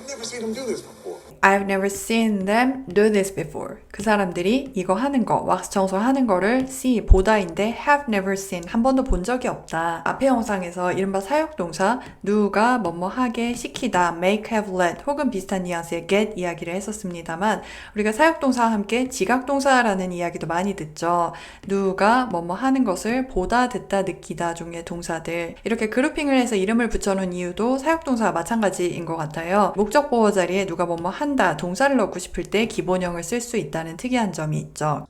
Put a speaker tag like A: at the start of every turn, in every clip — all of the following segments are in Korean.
A: I've never seen him do this before.
B: I've never seen them do this before. 그 사람들이 이거 하는 거, 왁스 청소하는 거를 see, 보다인데 have never seen, 한 번도 본 적이 없다. 앞의 영상에서 이른바 사역동사 누가 뭐뭐 하게 시키다, make, have, let 혹은 비슷한 뉘앙스의 get 이야기를 했었습니다만 우리가 사역동사와 함께 지각동사라는 이야기도 많이 듣죠. 누가 뭐뭐 하는 것을 보다, 듣다, 느끼다 중의 동사들 이렇게 그룹핑을 해서 이름을 붙여놓은 이유도 사역동사와 마찬가지인 것 같아요. 목적 보호 자리에 누가 뭐뭐 한다, 동사를 넣고 싶을 때 기본형을 쓸 수 있다는 특이한 점이 있죠.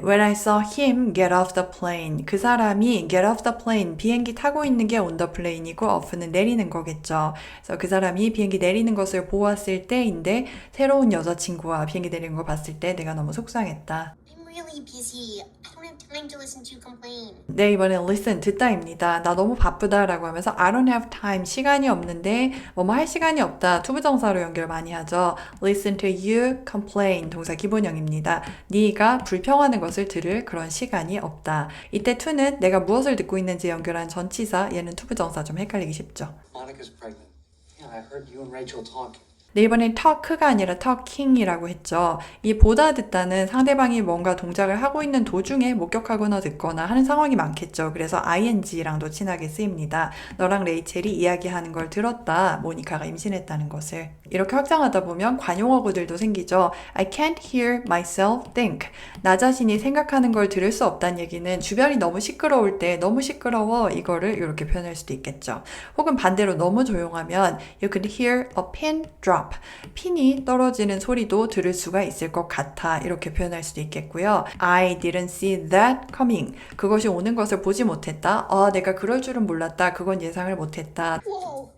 C: When I saw him get off
B: the plane. 그 사람이 get off the plane. 비행기 타고 있는 게 on the plane이고 off는 내리는 거겠죠. 그래서 그 사람이 비행기 내리는 것을 보았을 때인데 새로운 여자친구와 비행기 내리는 걸 봤을 때 내가 너무 속상했다.
D: I'm really busy. I don't have time to listen to you complain.
B: 네, 이번엔 listen, 듣다입니다. 나 너무 바쁘다 라고 하면서 I don't have time, 시간이 없는데 뭐뭐 할 시간이 없다. 투부정사로 연결 많이 하죠. listen to you complain, 동사 기본형입니다. 네가 불평하는 것을 들을 그런 시간이 없다. 이때 to는 내가 무엇을 듣고 있는지 연결한 전치사, 얘는 투부정사 좀 헷갈리기 쉽죠.
E: Monica's pregnant. Yeah, I heard you and Rachel talking.
B: 네, 이번엔 talk가 아니라 talking이라고 했죠. 이 보다 듣다는 상대방이 뭔가 동작을 하고 있는 도중에 목격하거나 듣거나 하는 상황이 많겠죠. 그래서 ing랑도 친하게 쓰입니다. 너랑 레이첼이 이야기하는 걸 들었다. 모니카가 임신했다는 것을. 이렇게 확장하다 보면 관용어구들도 생기죠. I can't hear myself think. 나 자신이 생각하는 걸 들을 수 없다는 얘기는 주변이 너무 시끄러울 때 너무 시끄러워 이거를 이렇게 표현할 수도 있겠죠. 혹은 반대로 너무 조용하면 you could hear a pin drop. 핀이 떨어지는 소리도 들을 수가 있을 것 같아. 이렇게 표현할 수도 있겠고요. I didn't see that coming. 그것이 오는 것을 보지 못했다. 아, 내가 그럴 줄은 몰랐다. 그건 예상을 못했다.
D: Whoa!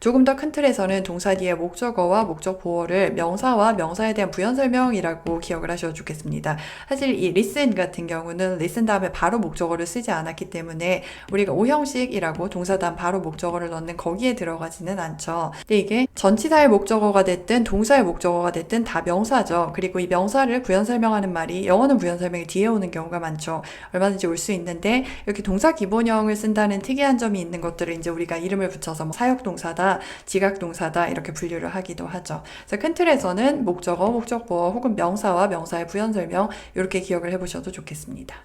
B: 조금 더 큰 틀에서는 동사 뒤에 목적어와 목적 보어를 명사와 명사에 대한 부연 설명이라고 기억을 하셔도 좋겠습니다. 사실 이 listen 같은 경우는 listen 다음에 바로 목적어를 쓰지 않았기 때문에 우리가 오형식이라고 동사 다음 바로 목적어를 넣는 거기에 들어가지는 않죠. 근데 이게 전치사의 목적어가 됐든 동사의 목적어가 됐든 다 명사죠. 그리고 이 명사를 부연 설명하는 말이 영어는 부연 설명이 뒤에 오는 경우가 많죠. 얼마든지 올 수 있는데 이렇게 동사 기본형을 쓴다는 특이한 점이 있는 것들을 이제 우리가 이름을 붙여서 뭐 사역동사다, 지각동사다 이렇게 분류를 하기도 하죠. 그래서 큰 틀에서는 목적어, 목적보어 혹은 명사와 명사의 부연 설명 이렇게 기억을 해보셔도 좋겠습니다.